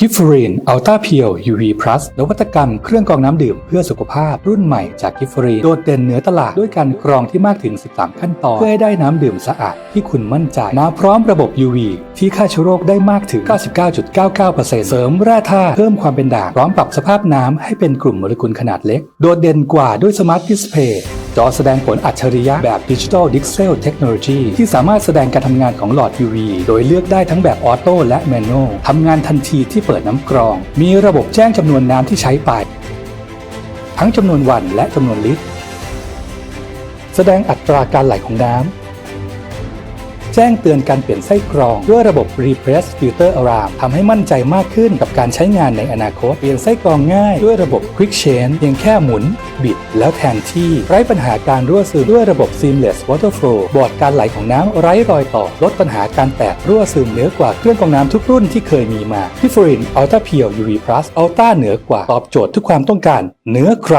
กิฟฟรีนอัลต้าเพียว UV Plus นวัตกรรมเครื่องกรองน้ำดื่มเพื่อสุขภาพรุ่นใหม่จากกิฟฟรีนโดดเด่นเหนือตลาดด้วยการกรองที่มากถึง 13 ขั้นตอน เพื่อให้ได้น้ำดื่มสะอาดที่คุณมั่นใจ มาพร้อมระบบ UV ที่ฆ่าเชื้อโรคได้มากถึง 99.99%เสริมแร่ธาตุเพิ่มความเป็นด่างพร้อมปรับสภาพน้ำให้เป็นกลุ่มโมเลกุลขนาดเล็ก โดดเด่นกว่าด้วยสมาร์ทดิสเพย์จอแสดงผลอัจฉริยะแบบดิจิทัลดิ x เซลเทคโนโลยีที่สามารถแสดงการทำงานของหลอด UV โดยเลือกได้ทั้งแบบออโต้และแมนนวลทำงานทันทีที่เปิดน้ำกรอง มีระบบแจ้งจำนวนน้ำที่ใช้ไป ทั้งจำนวนวันและจำนวนลิตร แสดงอัตราการไหลของน้ำ แจ้งเตือนการเปลี่ยนไส้กรอง ด้วยระบบ Repress Filter Alarm ทำให้มั่นใจมากขึ้นกับการใช้งานในอนาคต เปลี่ยนไส้กรองง่ายด้วยระบบ Quick Change เพียงแค่หมุน บิด แล้วแทนที่ไร้ปัญหาการรั่วซึมด้วยระบบ Seamless Water Flow บอร์ดการไหลของน้ำไร้รอยต่อ ลดปัญหาการแตกรั่วซึมเหนือกว่าเครื่องกรองน้ำทุกรุ่นที่เคยมีมา p i f e r i n Ultra Pure UV Plus Ultra เหนือกว่าตอบโจทย์ทุกความต้องการเหนือใคร